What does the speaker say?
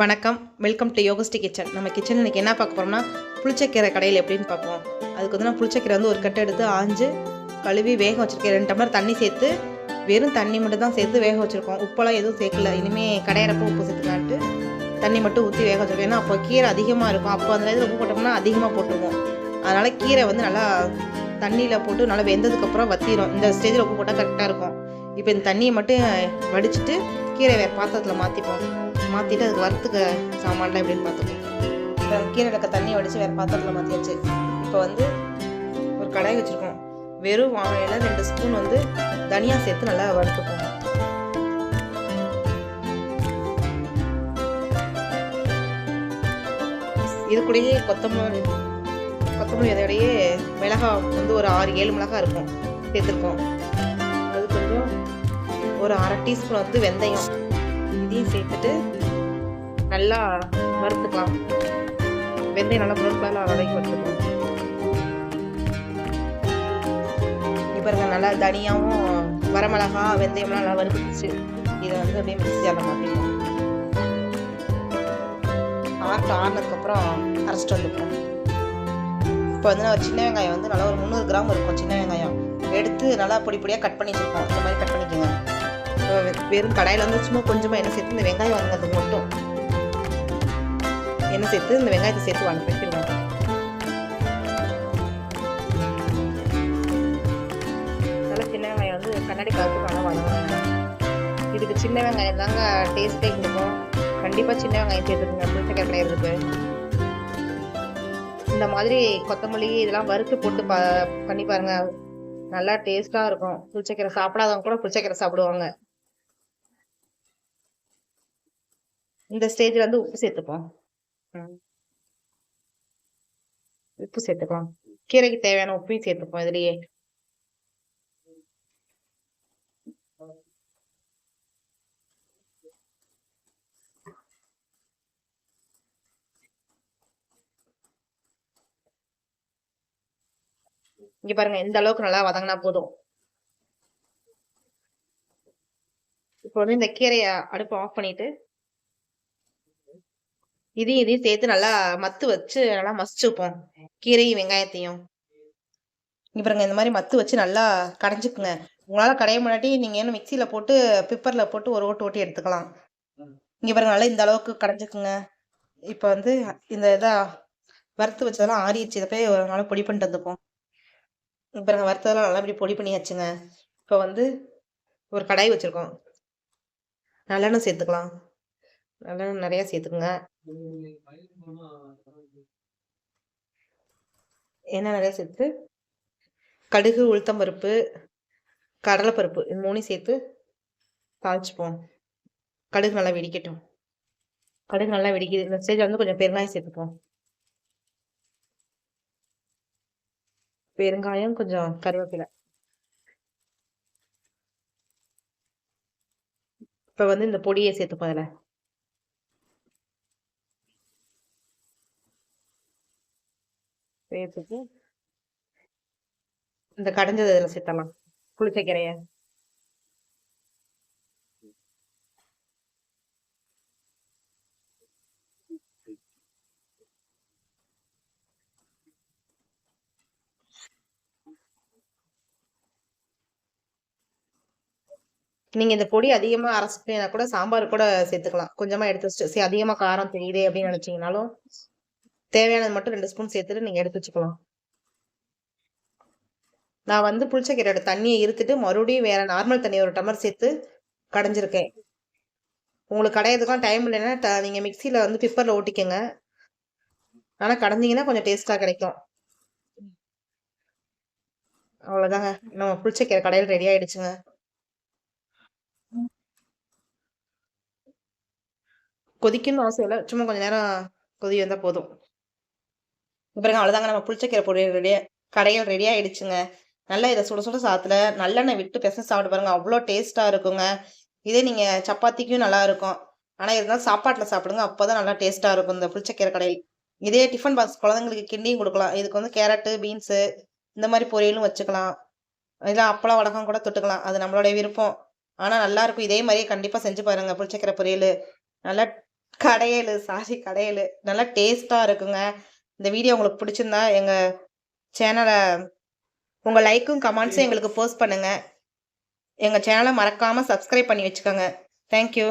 வணக்கம். Welcome to யோகஸ்டி kitchen நம்ம கிச்சன் இன்னைக்கு என்ன பார்க்க போகிறோம்னா புளிச்சக்கீரை கடையில் எப்படின்னு பார்ப்போம். அதுக்கு வந்து நான் புளிச்சக்கீரை வந்து ஒரு கட்டை எடுத்து ஆஞ்சு கழுவி வேக வச்சுருக்கேன். ரெண்டு டம்ளர் தண்ணி சேர்த்து வெறும் தண்ணி மட்டும் தான் சேர்த்து வேக வச்சுருக்கோம். உப்பெல்லாம் எதுவும் சேர்க்கல. இனிமேல் கடையிறப்ப உப்பு சேர்த்துக்கலான்ட்டு தண்ணி மட்டும் ஊற்றி வேக வச்சுருக்கோம். ஏன்னா அப்போ கீரை அதிகமாக இருக்கும். அப்போ அந்த நேரத்தில் உப்பு போட்டோம்னா அதிகமாக போட்டுருவோம். அதனால் கீரை வந்து நல்லா தண்ணியில் போட்டு நல்லா வெந்ததுக்கப்புறம் வத்திடும் இந்த ஸ்டேஜில் உப்பு போட்டால் கரெக்டாக இருக்கும். இப்போ இந்த தண்ணியை மட்டும் வடிச்சிட்டு கீரை வேறு பாத்திரத்தில் மாற்றிப்போம் மாற்றிட்டு அதுக்கு வறுத்துக்க சாமான்லாம் எப்படின்னு பார்த்துப்போம் இப்போ கீரை இருக்க தண்ணியை வடித்து வேறு பாத்திரத்தில் மாற்றியாச்சு இப்போ வந்து ஒரு கடாய் வச்சுருக்கோம். வெறும் வாழையில் ரெண்டு ஸ்பூன் வந்து தனியாக சேர்த்து நல்லா வறுத்துப்போம். இது கூடயே கொத்தமல்லி கொத்தமல்லி இதோடையே மிளகா வந்து ஒரு ஆறு ஏழு மிளகா இருக்கும் சேர்த்துருக்கோம். அது கொஞ்சம் ஒரு அரை டீஸ்பூன் வந்து வெந்தயம். இதையும் சேர்த்துட்டு நல்லா வறுத்துக்கலாம். வெந்தயம் நல்லா பொருட்களாக நல்லா வதக்கி வறுத்துக்கலாம் இப்போ நல்லா தனியாகவும் வரமிளகா வெந்தயம்லாம் நல்லா வறுத்துச்சு இதை வந்து அப்படியே மிக்ஸி ஜாரில் மாற்றிக்கலாம் ஆட்டு ஆறுனதுக்கப்புறம் அரைச்சிட்டு வந்துப்போம் இப்போ வந்து ஒரு சின்ன வெங்காயம் வந்து நல்லா ஒரு முந்நூறு கிராம் இருக்கும் சின்ன வெங்காயம். எடுத்து நல்லா பொடி பொடியாக கட் பண்ணி வச்சுருக்கோம். இந்த மாதிரி கட் பண்ணிக்கோங்க. வெறும் கடாயில் வந்து சும்மா கொஞ்சமாக எண்ணெய் சேர்த்து இந்த வெங்காயம் வதங்கிறதுக்கு மட்டும். எண்ணெய் சேர்த்து இந்த வெங்காயத்தை சேர்த்து வாங்கி வைக்கிறோம் நல்லா சின்ன வெங்காயம் வந்து கண்ணாடி கலருக்கு நல்லா வதங்கணும் இதுக்கு சின்ன வெங்காயம் தாங்க டேஸ்ட்டே கொடுக்கும் கண்டிப்பாக சின்ன வெங்காயம் சேர்த்துருங்க புளிச்சக்கரை கிடையிறதுக்கு இந்த மாதிரி கொத்தமல்லி இதெல்லாம் வறுத்து போட்டு பா பண்ணி பாருங்க. நல்லா டேஸ்ட்டாக இருக்கும். புளிச்சக்கீரை சாப்பிடாதவங்க கூட புளிச்சக்கீரை சாப்பிடுவாங்க. இந்த ஸ்டேஜில் வந்து உப்பு சேர்த்துப்போம். உப்பு சேர்த்துக்கலாம் கீரைக்கு தேவையான உப்பையும் சேர்த்துப்போம் இதுலயே. இங்க பாருங்க இந்த அளவுக்கு நல்லா வதங்கினா போதும். இப்போ வந்து இந்த கீரையை அடுப்பு ஆஃப் பண்ணிட்டு இதையும் இதையும் சேர்த்து நல்லா மத்து வச்சு நல்லா மசிச்சு வைப்போம் கீரையும் வெங்காயத்தையும். இங்க பாருங்க இந்த மாதிரி மத்து வச்சு நல்லா கடைஞ்சிக்குங்க. உங்களால் கடைய முன்னாடி நீங்கள் என்ன மிக்சியில் போட்டு பிப்பரில் போட்டு ஒரு ஓட்டு ஓட்டி எடுத்துக்கலாம். இங்கே பாருங்க நல்லா இந்த அளவுக்கு கடைஞ்சுக்குங்க. இப்போ வந்து இந்த இதாக வறுத்து வச்சதெல்லாம் ஆறிடுச்சு. இதை போய் ஒரு நாள் பொடி பண்ணிட்டு வந்துப்போம். இப்போ நாங்கள் வறுத்ததெல்லாம் நல்லா இப்படி பொடி பண்ணியாச்சுங்க. இப்போ வந்து ஒரு கடாய் வச்சுருக்கோம். நல்லெண்ணெய் சேர்த்துக்கலாம். நல்லெண்ணெய் நிறைய சேர்த்துக்குங்க ஏன்னா நிறைய சேர்த்து கடுகு உளுத்தம்பருப்பு கடலைப்பருப்பு இது மூணையும் சேர்த்து தாளிச்சுப்போம். கடுகு நல்லா வெடிக்கட்டும். கடுகு நல்லா வெடிக்குது. இந்த ஸ்டேஜ் வந்து கொஞ்சம் பெருங்காயம் சேர்த்துப்போம் பெருங்காயம் கொஞ்சம் கருவேப்பிலை. இப்போ வந்து இந்த பொடியை சேர்த்துப்போம் அதில். சேர்த்துட்டு இந்த கடைஞ்சது இதில் சேர்த்தலாம் புளிச்சக்கீரையை. நீங்க இந்த பொடி அதிகமா அரைச்சிட்டீங்கன்னா கூட சாம்பார் கூட சேர்த்துக்கலாம். கொஞ்சமா எடுத்து வச்சு சரி அதிகமா காரம் தெரியுது அப்படின்னு நினைச்சீங்கனாலும் தேவையானது மட்டும் ரெண்டு ஸ்பூன் சேர்த்துட்டு நீங்கள் எடுத்து வச்சுக்கலாம். நான் வந்து புளிச்சக்கீரையோட தண்ணியை இருத்துட்டு மறுபடியும் வேற நார்மல் தண்ணி ஒரு டமர் சேர்த்து கடைஞ்சிருக்கேன். உங்களுக்கு கடையிறதுக்கெலாம் டைம் இல்லைன்னா ட- மிக்சியில் வந்து பிப்பரில் ஓட்டிக்கோங்க. ஆனால் கடைஞ்சிங்கன்னா கொஞ்சம் டேஸ்ட்டாக கிடைக்கும். அவ்வளோதாங்க நம்ம புளிச்சக்கீரை கடையில் ரெடி ஆகிடுச்சுங்க கொதிக்கணும்னு அவசியம் இல்லை. சும்மா கொஞ்சம் நேரம் கொதி வந்தால் போதும். பிறகு அவ்வளோதாங்க நம்ம புளிச்சக்கீரை பொடி ரெடியா கடையில் ரெடி ஆயிடுச்சுங்க. நல்லா இதை சுட சுட சாத்துல நல்லெண்ணெய் விட்டு பெச சாப்பிட்டு பாருங்க. அவ்வளோ டேஸ்டா இருக்குங்க. இதே நீங்க சப்பாத்திக்கும் நல்லா இருக்கும். ஆனா இருந்தாலும் சாப்பாட்டுல சாப்பிடுங்க. அப்பதான் நல்லா டேஸ்டா இருக்கும் இந்த புளிச்சக்கீரை கடையில். இதே டிஃபன் பாக்ஸ் குழந்தைங்களுக்கு கிண்டியும் கொடுக்கலாம். இதுக்கு வந்து கேரட்டு பீன்ஸு இந்த மாதிரி பொரியலும் வச்சுக்கலாம். இல்லை அப்பளம் வடகம் கூட தொட்டுக்கலாம். அது நம்மளோட விருப்பம். ஆனால் நல்லா இருக்கும். இதே மாதிரியே கண்டிப்பாக செஞ்சு பாருங்க புளிச்சக்கீரை பொரியல். நல்லா கடையல் சாரி கடையல். நல்லா டேஸ்ட்டாக இருக்குங்க. இந்த வீடியோ உங்களுக்கு பிடிச்சிருந்தா எங்கள் சேனலை உங்கள் லைக்கும் கமெண்ட்ஸும் எங்களுக்கு போஸ்ட் பண்ணுங்கள் எங்கள் சேனலை மறக்காமல் சப்ஸ்கிரைப் பண்ணி வச்சுக்கோங்க. தேங்க்யூ